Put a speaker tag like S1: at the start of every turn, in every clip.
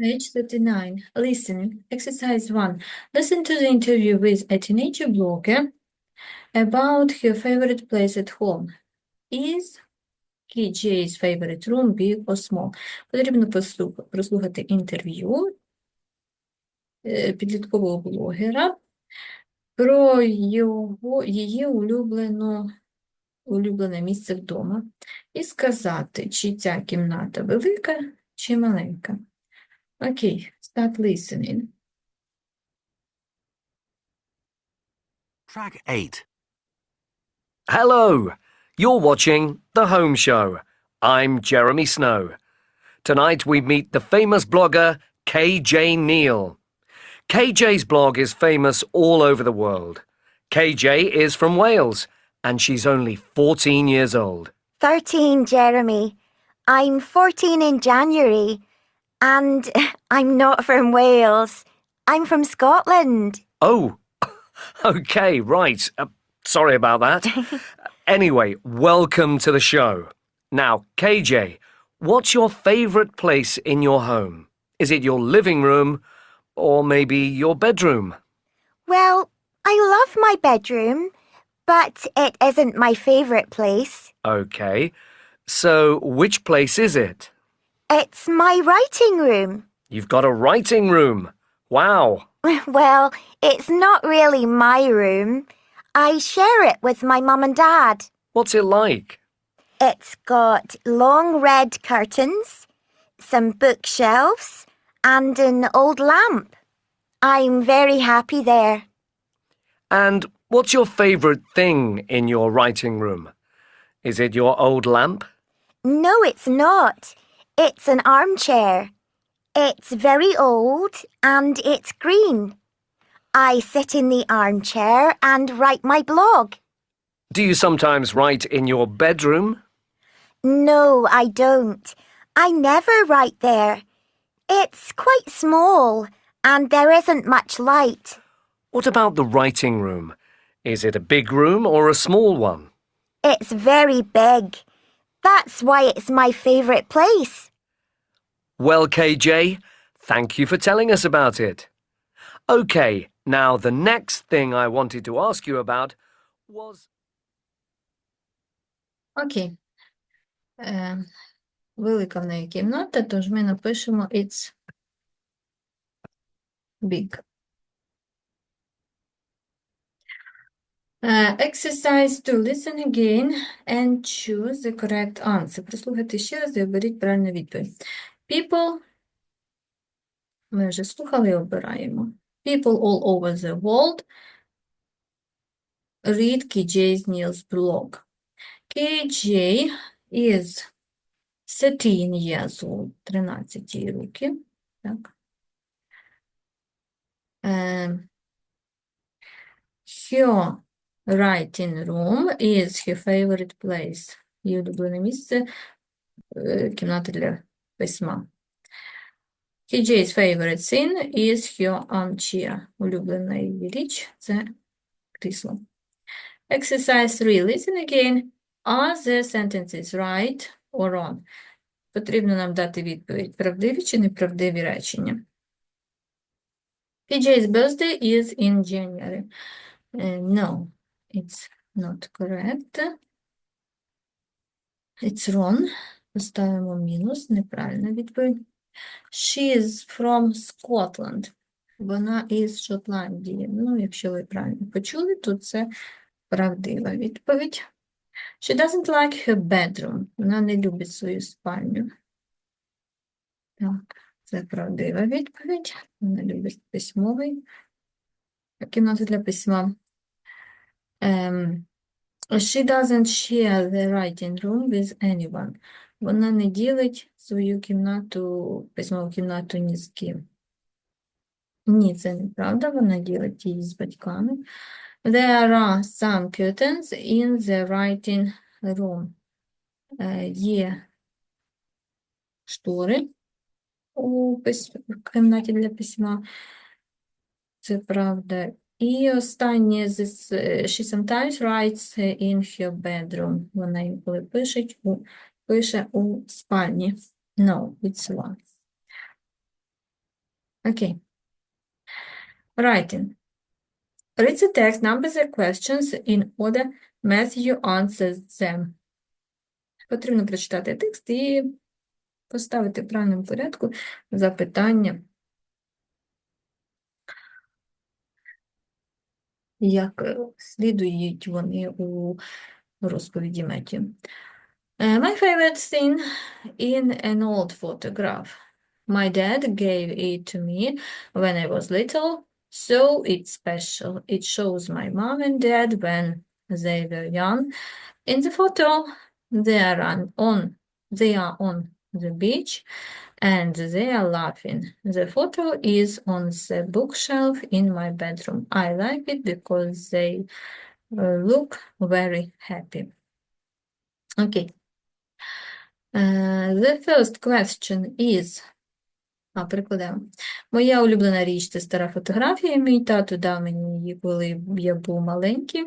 S1: Page 39. Listening. Exercise 1. Listen to the interview with a teenager blogger about her favorite place at home. Is KJ's favorite room big or small? Потрібно прослухати інтерв'ю е, підліткового блогера про його, її улюблену, улюблене місце вдома і сказати, чи ця кімната велика, чи маленька. Okay, start listening.
S2: Track 8. Hello! You're watching The Home Show. I'm Jeremy Snow. Tonight we meet the famous blogger KJ Neal. KJ's blog is famous all over the world. KJ is from Wales and she's only 14 years old.
S3: 13, Jeremy. I'm 14 in January and I'm not from Wales. I'm from Scotland.
S2: Oh, okay, right. Uh, sorry about that. anyway, welcome to the show. Now, KJ, what's your favourite place in your home? Is it your living room or maybe your bedroom?
S3: Well, I love my bedroom, but it isn't my favourite place.
S2: Okay, so which place is it?
S3: It's my writing room.
S2: You've got a writing room. Wow.
S3: Well, it's not really my room. I share it with my mum and dad.
S2: What's it like?
S3: It's got long red curtains, some bookshelves, and an old lamp. I'm very happy there.
S2: And what's your favourite thing in your writing room? Is it your old lamp?
S3: No, it's not. It's an armchair. It's very old and it's green. I sit in the armchair and write my blog.
S2: Do you sometimes write in your bedroom?
S3: No, I don't. I never write there. It's quite small and there isn't much light.
S2: What about the writing room? Is it a big room or a small one?
S3: It's very big. That's why it's my favourite place.
S2: Well, KJ, thank you for telling us about it. OK, now the next thing I wanted to ask you about was.
S1: Окей. Е, велика в неї кімната, тож ми напишемо it's big. Е, exercise 2. Listen again and choose the correct answer. Прослухайте ще раз і оберіть правильну відповідь. People, ми вже слухали і обираємо. People all over the world read KJ's Neil's blog. KJ is 13 years old, 13 роки. Так. Ем, her writing room is her favorite place. Її улюблене місце е, кімната для письма. KJ's favorite thing is her armchair. Улюблена її річ – це крісло. Exercise 3. Listen again. Are the sentences right or wrong? Потрібно нам дати відповідь, правдиві чи неправдиві речення. PJ's birthday is in January. Uh, no, it's not correct. It's wrong. Поставимо мінус, неправильна відповідь. She is from Scotland. Вона із Шотландії. Ну, якщо ви правильно почули, то це правдива відповідь. She doesn't like her bedroom. Вона не любить свою спальню. Так, це правдива відповідь. Вона любить письмовий. Кімнату для письма. She doesn't share the writing room with anyone. Вона не ділить свою кімнату, письмову кімнату ні з ким. Ні, це неправда, вона ділить її з батьками. There are some curtains in the writing room. Е, Є штори у в кімнаті для письма. Це правда. І останнє, е, she sometimes writes in her bedroom. Вона інколи пише у, пише у спальні. No, it's one. Okay. Writing. Read the text, number the questions in order Matthew answers them. Потрібно прочитати текст і поставити в правильному порядку запитання, як е, слідують вони у розповіді Меттю. Uh, my favorite thing in an old photograph. My dad gave it to me when I was little, so it's special. It shows my mom and dad when they were young. In the photo, they are on, on they are on the beach and they are laughing. The photo is on the bookshelf in my bedroom. I like it because they uh, look very happy. Okay. Uh, the first question is. А, перекладемо. Моя улюблена річ це стара фотографія. Мій тато дав мені її, коли я був маленький.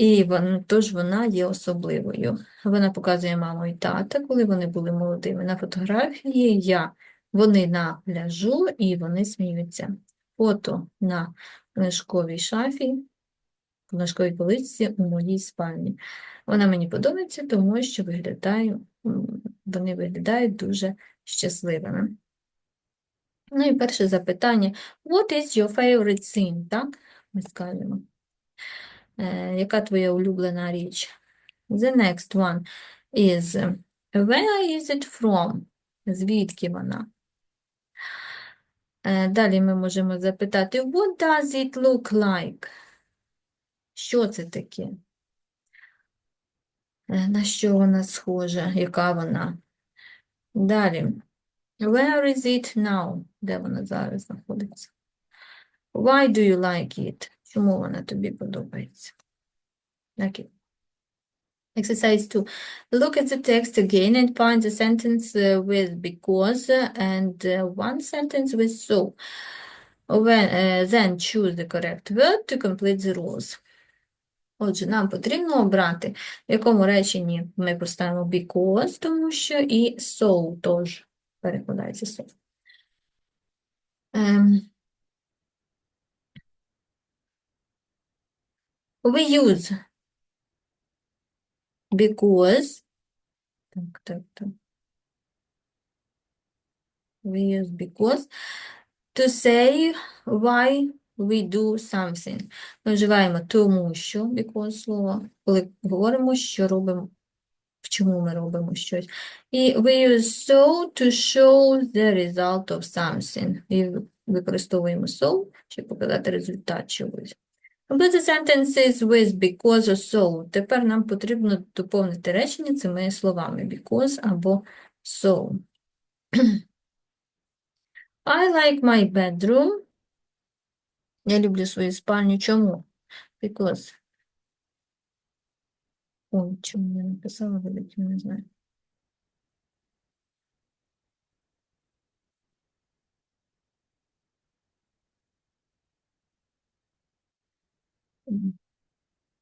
S1: І вон, тож вона є особливою. Вона показує маму і тата, коли вони були молодими. На фотографії я, вони на пляжу і вони сміються. Фото на книжковій шафі, книжковій полиці у моїй спальні. Вона мені подобається, тому що виглядаю, м, вони виглядають дуже щасливими. Ну і перше запитання. What is your favorite thing? Так, ми скажемо. Е, яка твоя улюблена річ? The next one is Where is it from? Звідки вона? Е, Далі ми можемо запитати What does it look like? Що це таке? Е, На що вона схожа? Яка вона? Далі. Where is it now? Де вона зараз знаходиться? Why do you like it? Чому вона тобі подобається? Okay. Exercise 2. Look at the text again and find the sentence uh, with because uh, and uh, one sentence with so. When, uh, then choose the correct word to complete the rules. Отже, нам потрібно обрати, в якому реченні ми поставимо because, тому що і so теж перекладається so. Ем, We use because так, так, так. We use because to say why we do something. Ми вживаємо тому що because слово, коли говоримо, що робимо, в чому ми робимо щось. І we use so to show the result of something. І використовуємо so, щоб показати результат чогось. Complete the sentences with because or so. Тепер нам потрібно доповнити речення цими словами because або so. I like my bedroom. Я люблю свою спальню. Чому? Because. Ой, чому я написала, вилетів, не знаю.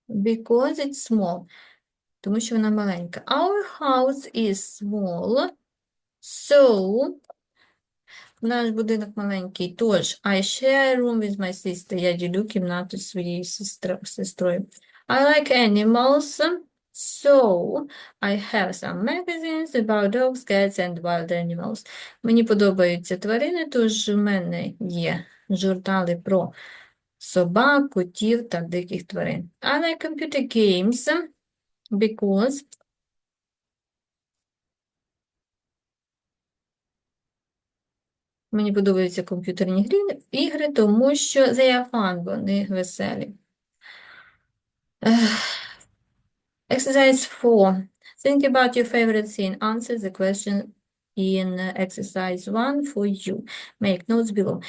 S1: Because it's small. Тому що вона маленька. Our house is small. So, наш будинок маленький. Тож, I share a room with my sister. Я ділю кімнату своєю сестрою. I like animals. So, I have some magazines about dogs, cats and wild animals. Мені подобаються тварини, тож в мене є журнали про собак, котів та диких тварин. I like computer games because мені подобаються комп'ютерні ігри, тому що they are fun, вони веселі. Exercise 4. Think about your favorite thing. Answer the question in exercise 1 for you. Make notes below.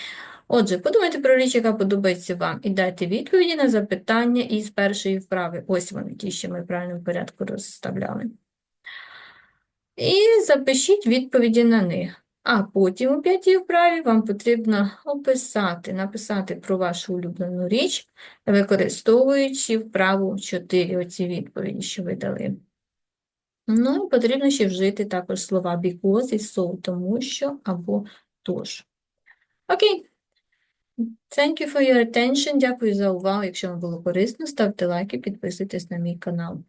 S1: Отже, подумайте про річ, яка подобається вам, і дайте відповіді на запитання із першої вправи. Ось вони, ті, що ми в правильному порядку розставляли. І запишіть відповіді на них. А потім у п'ятій вправі вам потрібно описати, написати про вашу улюблену річ, використовуючи вправу 4, оці відповіді, що ви дали. Ну, і потрібно ще вжити також слова because і so, тому що або тож. Окей. Thank you for your attention. Дякую за увагу. Якщо вам було корисно, ставте лайки, підписуйтесь на мій канал.